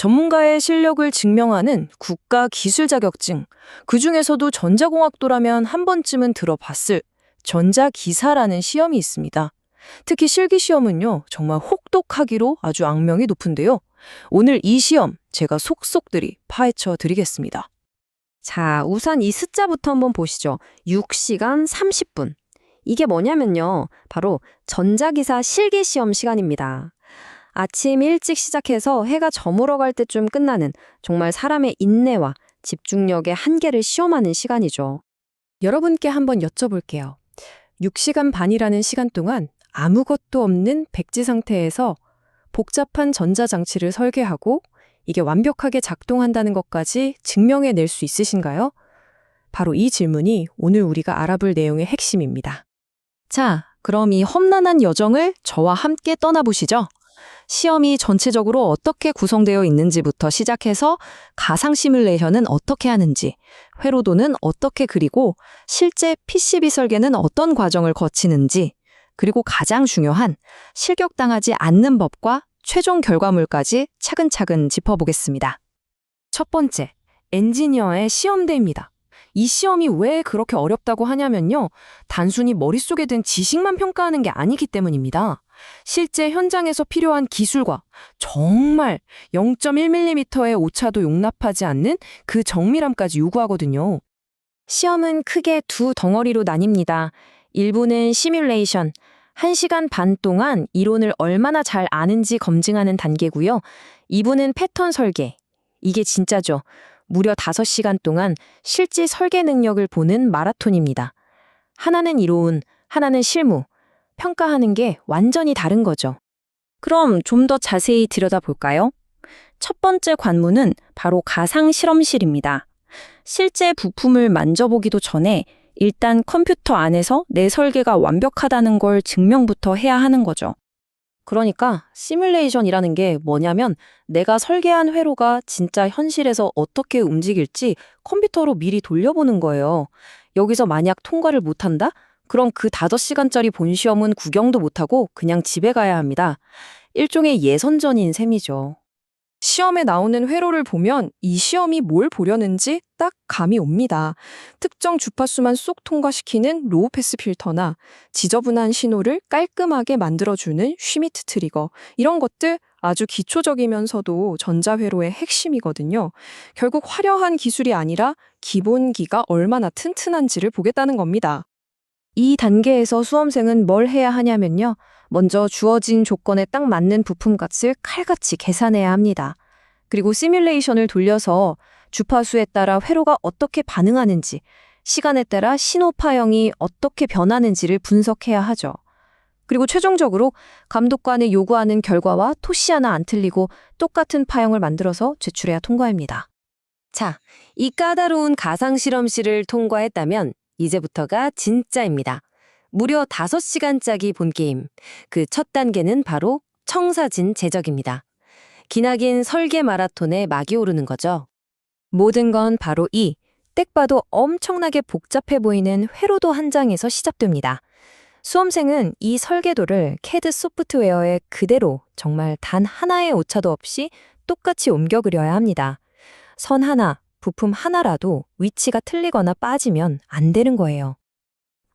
전문가의 실력을 증명하는 국가 기술 자격증, 그 중에서도 전자공학도라면 한 번쯤은 들어봤을 전자기사라는 시험이 있습니다. 특히 실기 시험은요, 정말 혹독하기로 아주 악명이 높은데요. 오늘 이 시험 제가 속속들이 파헤쳐 드리겠습니다. 자, 우선 이 숫자부터 한번 보시죠. 6시간 30분. 이게 뭐냐면요. 바로 전자기사 실기 시험 시간입니다. 아침 일찍 시작해서 해가 저물어 갈 때쯤 끝나는 정말 사람의 인내와 집중력의 한계를 시험하는 시간이죠. 여러분께 한번 여쭤볼게요. 6시간 반이라는 시간 동안 아무것도 없는 백지 상태에서 복잡한 전자장치를 설계하고 이게 완벽하게 작동한다는 것까지 증명해 낼 수 있으신가요? 바로 이 질문이 오늘 우리가 알아볼 내용의 핵심입니다. 자, 그럼 이 험난한 여정을 저와 함께 떠나보시죠. 시험이 전체적으로 어떻게 구성되어 있는지부터 시작해서 가상 시뮬레이션은 어떻게 하는지, 회로도는 어떻게 그리고 실제 PCB 설계는 어떤 과정을 거치는지, 그리고 가장 중요한 실격당하지 않는 법과 최종 결과물까지 차근차근 짚어보겠습니다. 첫 번째, 엔지니어의 시험대입니다. 이 시험이 왜 그렇게 어렵다고 하냐면요. 단순히 머릿속에 든 지식만 평가하는 게 아니기 때문입니다. 실제 현장에서 필요한 기술과 정말 0.1mm의 오차도 용납하지 않는 그 정밀함까지 요구하거든요. 시험은 크게 두 덩어리로 나뉩니다. 일부는 시뮬레이션, 1시간 반 동안 이론을 얼마나 잘 아는지 검증하는 단계고요. 2부는 패턴 설계. 이게 진짜죠. 무려 5시간 동안 실제 설계 능력을 보는 마라톤입니다. 하나는 이론, 하나는 실무. 평가하는 게 완전히 다른 거죠. 그럼 좀 더 자세히 들여다볼까요? 첫 번째 관문은 바로 가상 실험실입니다. 실제 부품을 만져보기도 전에 일단 컴퓨터 안에서 내 설계가 완벽하다는 걸 증명부터 해야 하는 거죠. 그러니까 시뮬레이션이라는 게 뭐냐면 내가 설계한 회로가 진짜 현실에서 어떻게 움직일지 컴퓨터로 미리 돌려보는 거예요. 여기서 만약 통과를 못한다? 그럼 그 5시간짜리 본 시험은 구경도 못하고 그냥 집에 가야 합니다. 일종의 예선전인 셈이죠. 시험에 나오는 회로를 보면 이 시험이 뭘 보려는지 딱 감이 옵니다. 특정 주파수만 쏙 통과시키는 로우 패스 필터나 지저분한 신호를 깔끔하게 만들어주는 슈미트 트리거 이런 것들 아주 기초적이면서도 전자회로의 핵심이거든요. 결국 화려한 기술이 아니라 기본기가 얼마나 튼튼한지를 보겠다는 겁니다. 이 단계에서 수험생은 뭘 해야 하냐면요. 먼저 주어진 조건에 딱 맞는 부품 값을 칼같이 계산해야 합니다. 그리고 시뮬레이션을 돌려서 주파수에 따라 회로가 어떻게 반응하는지, 시간에 따라 신호 파형이 어떻게 변하는지를 분석해야 하죠. 그리고 최종적으로 감독관이 요구하는 결과와 토시 하나 안 틀리고 똑같은 파형을 만들어서 제출해야 통과입니다. 자, 이 까다로운 가상 실험실을 통과했다면 이제부터가 진짜입니다. 무려 5시간짜리 본게임. 그 첫 단계는 바로 청사진 제작입니다. 기나긴 설계 마라톤에 막이 오르는 거죠. 모든 건 바로 이, 딱 봐도 엄청나게 복잡해 보이는 회로도 한 장에서 시작됩니다. 수험생은 이 설계도를 CAD 소프트웨어에 그대로 정말 단 하나의 오차도 없이 똑같이 옮겨 그려야 합니다. 선 하나, 부품 하나라도 위치가 틀리거나 빠지면 안 되는 거예요.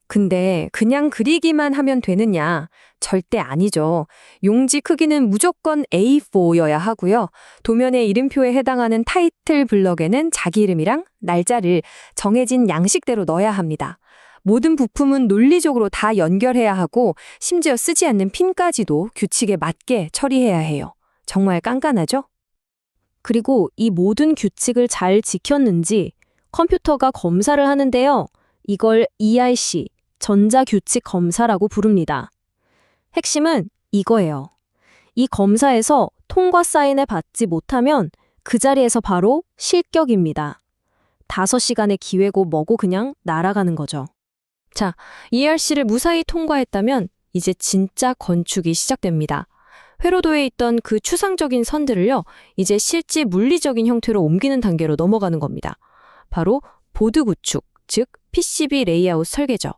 근데 그냥 그리기만 하면 되느냐? 절대 아니죠. 용지 크기는 무조건 A4여야 하고요. 도면의 이름표에 해당하는 타이틀 블럭에는 자기 이름이랑 날짜를 정해진 양식대로 넣어야 합니다. 모든 부품은 논리적으로 다 연결해야 하고 심지어 쓰지 않는 핀까지도 규칙에 맞게 처리해야 해요. 정말 깐깐하죠? 그리고 이 모든 규칙을 잘 지켰는지 컴퓨터가 검사를 하는데요. 이걸 ERC, 전자규칙 검사라고 부릅니다. 핵심은 이거예요. 이 검사에서 통과 사인을 받지 못하면 그 자리에서 바로 실격입니다. 5시간의 기회고 뭐고 그냥 날아가는 거죠. 자, ERC를 무사히 통과했다면 이제 진짜 건축이 시작됩니다. 회로도에 있던 그 추상적인 선들을요, 이제 실제 물리적인 형태로 옮기는 단계로 넘어가는 겁니다. 바로 보드 구축, 즉 PCB 레이아웃 설계죠.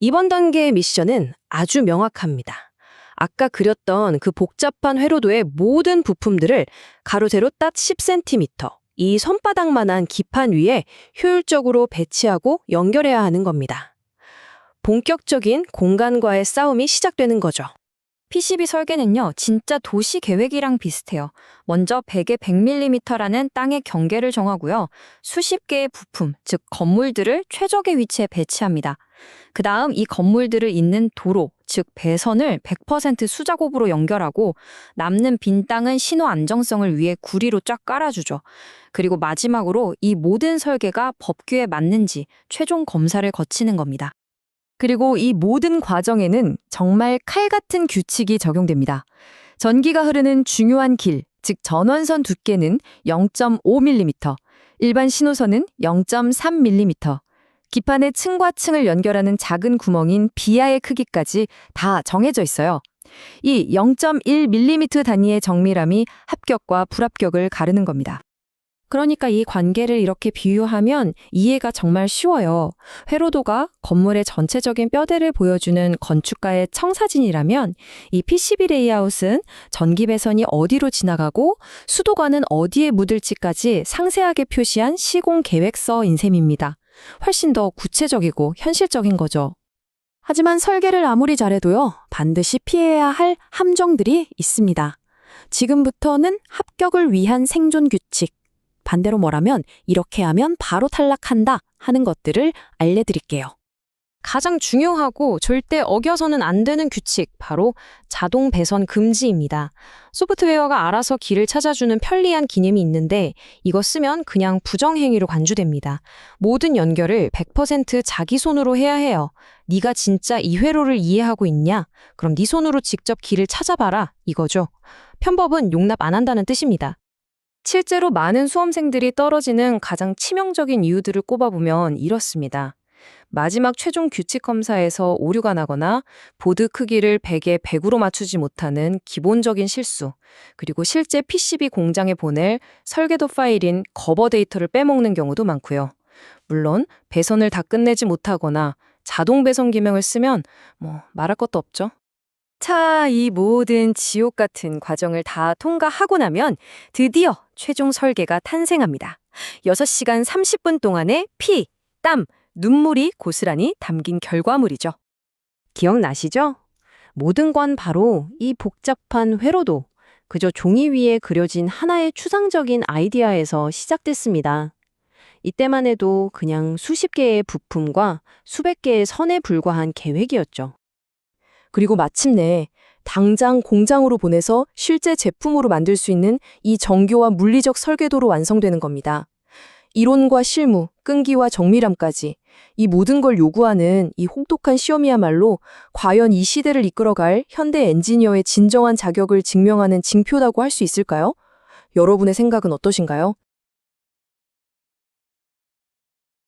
이번 단계의 미션은 아주 명확합니다. 아까 그렸던 그 복잡한 회로도의 모든 부품들을 가로 세로 딱 10cm, 이 손바닥만한 기판 위에 효율적으로 배치하고 연결해야 하는 겁니다. 본격적인 공간과의 싸움이 시작되는 거죠. PCB 설계는요, 진짜 도시 계획이랑 비슷해요. 먼저 100에 100mm라는 땅의 경계를 정하고요. 수십 개의 부품, 즉 건물들을 최적의 위치에 배치합니다. 그 다음 이 건물들을 잇는 도로, 즉 배선을 100% 수작업으로 연결하고 남는 빈 땅은 신호 안정성을 위해 구리로 쫙 깔아주죠. 그리고 마지막으로 이 모든 설계가 법규에 맞는지 최종 검사를 거치는 겁니다. 그리고 이 모든 과정에는 정말 칼 같은 규칙이 적용됩니다. 전기가 흐르는 중요한 길, 즉 전원선 두께는 0.5mm, 일반 신호선은 0.3mm, 기판의 층과 층을 연결하는 작은 구멍인 비하의 크기까지 다 정해져 있어요. 이 0.1mm 단위의 정밀함이 합격과 불합격을 가르는 겁니다. 그러니까 이 관계를 이렇게 비유하면 이해가 정말 쉬워요. 회로도가 건물의 전체적인 뼈대를 보여주는 건축가의 청사진이라면 이 PCB 레이아웃은 전기 배선이 어디로 지나가고 수도관은 어디에 묻을지까지 상세하게 표시한 시공 계획서인 셈입니다. 훨씬 더 구체적이고 현실적인 거죠. 하지만 설계를 아무리 잘해도요, 반드시 피해야 할 함정들이 있습니다. 지금부터는 합격을 위한 생존 규칙, 반대로 뭐라면 이렇게 하면 바로 탈락한다 하는 것들을 알려드릴게요. 가장 중요하고 절대 어겨서는 안 되는 규칙, 바로 자동 배선 금지입니다. 소프트웨어가 알아서 길을 찾아주는 편리한 기능이 있는데 이거 쓰면 그냥 부정행위로 간주됩니다. 모든 연결을 100% 자기 손으로 해야 해요. 네가 진짜 이 회로를 이해하고 있냐? 그럼 네 손으로 직접 길을 찾아봐라. 이거죠. 편법은 용납 안 한다는 뜻입니다. 실제로 많은 수험생들이 떨어지는 가장 치명적인 이유들을 꼽아보면 이렇습니다. 마지막 최종 규칙 검사에서 오류가 나거나 보드 크기를 100에 100으로 맞추지 못하는 기본적인 실수, 그리고 실제 PCB 공장에 보낼 설계도 파일인 거버 데이터를 빼먹는 경우도 많고요. 물론 배선을 다 끝내지 못하거나 자동 배선 기명을 쓰면 뭐 말할 것도 없죠. 자, 이 모든 지옥 같은 과정을 다 통과하고 나면 드디어 최종 설계가 탄생합니다. 6시간 30분 동안의 피, 땀, 눈물이 고스란히 담긴 결과물이죠. 기억나시죠? 모든 건 바로 이 복잡한 회로도 그저 종이 위에 그려진 하나의 추상적인 아이디어에서 시작됐습니다. 이때만 해도 그냥 수십 개의 부품과 수백 개의 선에 불과한 계획이었죠. 그리고 마침내 당장 공장으로 보내서 실제 제품으로 만들 수 있는 이 정교와 물리적 설계도로 완성되는 겁니다. 이론과 실무, 끈기와 정밀함까지 이 모든 걸 요구하는 이 혹독한 시험이야말로 과연 이 시대를 이끌어갈 현대 엔지니어의 진정한 자격을 증명하는 징표라고 할 수 있을까요? 여러분의 생각은 어떠신가요?